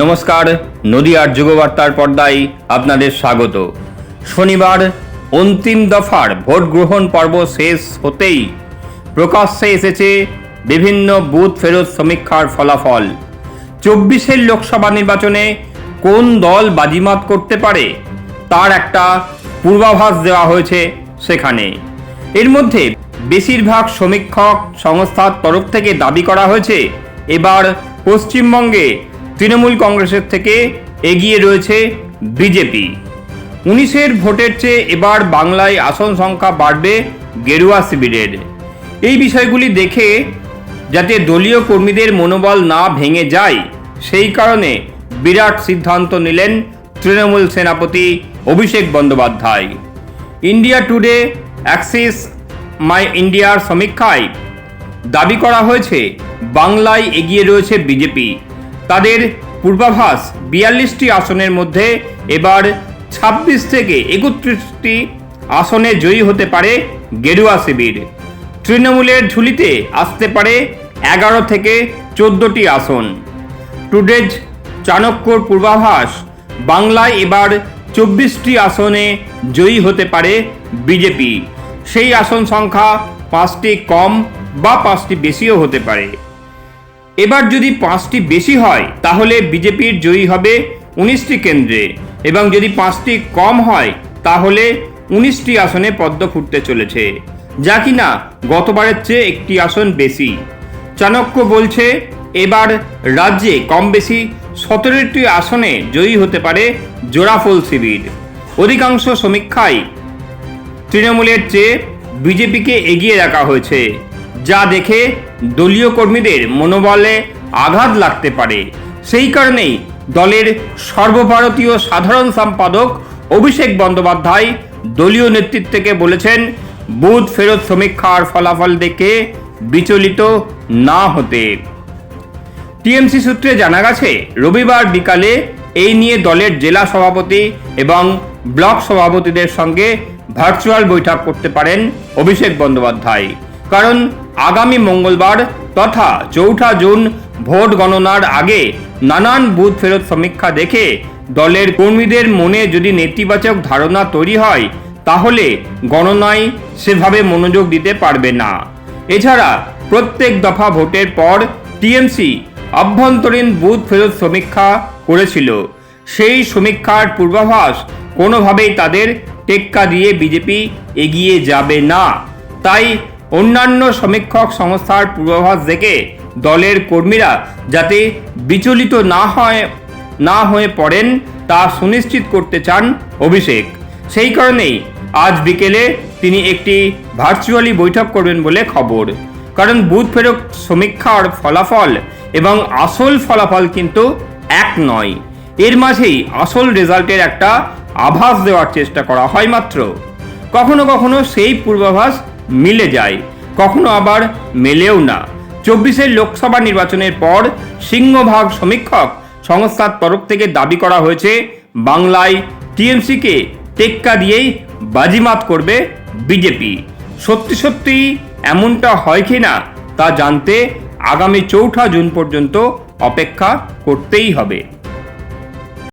নমস্কার, নদিয়ার যুগবার্তার পর্দায় আপনাদের স্বাগত। শনিবার, অন্তিম দফার ভোট গ্রহণ পর্ব শেষ হতেই প্রকাশ্যে এসেছে বিভিন্ন বুথ ফেরত সমীক্ষার ফলাফল। চব্বিশের লোকসভা নির্বাচনে কোন দল বাজিমাত করতে পারে, তার একটা পূর্বাভাস দেওয়া হয়েছে সেখানে। এর মধ্যে বেশিরভাগ সমীক্ষক সংস্থার তরফ থেকে দাবি করা হয়েছে, এবার পশ্চিমবঙ্গে তৃণমূল কংগ্রেসের থেকে এগিয়ে রয়েছে বিজেপি। উনিশের ভোটের চেয়ে এবার বাংলায় আসন সংখ্যা বাড়বে গেরুয়া শিবিরের। এই বিষয়গুলি দেখে যাতে দলীয় কর্মীদের মনোবল না ভেঙে যায়, সেই কারণে বিরাট সিদ্ধান্ত নিলেন তৃণমূল সেনাপতি Abhishek Bandyopadhyay. India Today Axis My ইন্ডিয়ার সমীক্ষায় দাবি করা হয়েছে, বাংলায় এগিয়ে রয়েছে বিজেপি। তাদের পূর্বাভাস বিয়াল্লিশটি আসনের মধ্যে এবার ছাব্বিশ থেকে একত্রিশটি আসনে জয়ী হতে পারে গেরুয়া শিবির। তৃণমূলের ঝুলিতে আসতে পারে এগারো থেকে চোদ্দটি আসন। টুডেজ চাণক্যর পূর্বাভাস, বাংলায় এবার চব্বিশটি আসনে জয়ী হতে পারে বিজেপি। সেই আসন সংখ্যা পাঁচটি কম বা পাঁচটি বেশিও হতে পারে। এবার যদি পাঁচটি বেশি হয়, তাহলে বিজেপির জয়ী হবে উনিশটি কেন্দ্রে। এবং যদি পাঁচটি কম হয়, তাহলে উনিশটি আসনে পদ্ম ফুটতে চলেছে। যা কিনা গতবারের চেয়ে একটি আসন বেশি। চাণক্য বলছে, এবার রাজ্যে কম বেশি সতেরোটি আসনে জয়ী হতে পারে জোড়াফল শিবির। অধিকাংশ সমীক্ষায় তৃণমূলের চেয়ে বিজেপিকে এগিয়ে রাখা হয়েছে। যা দেখে দলীয় কর্মীদের মনোবলে আঘাত লাগতে পারে। সেই কারণেই দলের সর্বভারতীয় সাধারণ সম্পাদক অভিষেক বন্দ্যোপাধ্যায় দলীয় নেতৃত্বকে বলেছেন, বুথ ফেরত সমীক্ষার ফলাফল দেখে বিচলিত না হতে। টিএমসি সূত্রে জানা গেছে, রবিবার বিকালে এই নিয়ে দলের জেলা সভাপতি এবং ব্লক সভাপতিদের সঙ্গে ভার্চুয়াল বৈঠক করতে পারেন অভিষেক বন্দ্যোপাধ্যায়। কারণ আগামী মঙ্গলবার তথা চৌঠা জুন ভোট গণনার আগে নানান বুথ ফেরত সমীক্ষা দেখে দলের কর্মীদের মনে যদি নেতিবাচক ধারণা তৈরি হয়, তাহলে গণনায় সেভাবে মনোযোগ দিতে পারবে না। এছাড়া প্রত্যেক দফা ভোটের পর টিএমসি আভ্যন্তরীণ বুথ ফেরত সমীক্ষা করেছিল। সেই সমীক্ষার পূর্বাভাস কোনোভাবেই তাদের টেক্কা দিয়ে বিজেপি এগিয়ে যাবে না। তাই অন্যান্য সমীক্ষক সংস্থার পূর্বাভাস দেখে দলের কর্মীরা যাতে বিচলিত না হয়, না হয়ে পড়েন তা সুনিশ্চিত করতে চান অভিষেক। সেই কারণেই আজ বিকেলে তিনি একটি ভার্চুয়ালি বৈঠক করবেন বলে খবর। কারণ বুথ ফেরত সমীক্ষার ফলাফল এবং আসল ফলাফল কিন্তু এক নয়। এর মাঝেই আসল রেজাল্টের একটা আভাস দেওয়ার চেষ্টা করা হয় মাত্র। কখনো কখনো সেই পূর্বাভাস মিলে যায়। কখনো আবার মেলেও না। চব্বিশের লোকসভা নির্বাচনের পর সিংহভাগ সমীক্ষক সংস্থার তরফ থেকে দাবি করা হয়েছে, বাংলায় টিএমসিকে টেক্কা দিয়েই বাজিমাত করবে বিজেপি। সত্যি সত্যি এমনটা হয় কি না তা জানতে আগামী চৌঠা জুন পর্যন্ত অপেক্ষা করতেই হবে।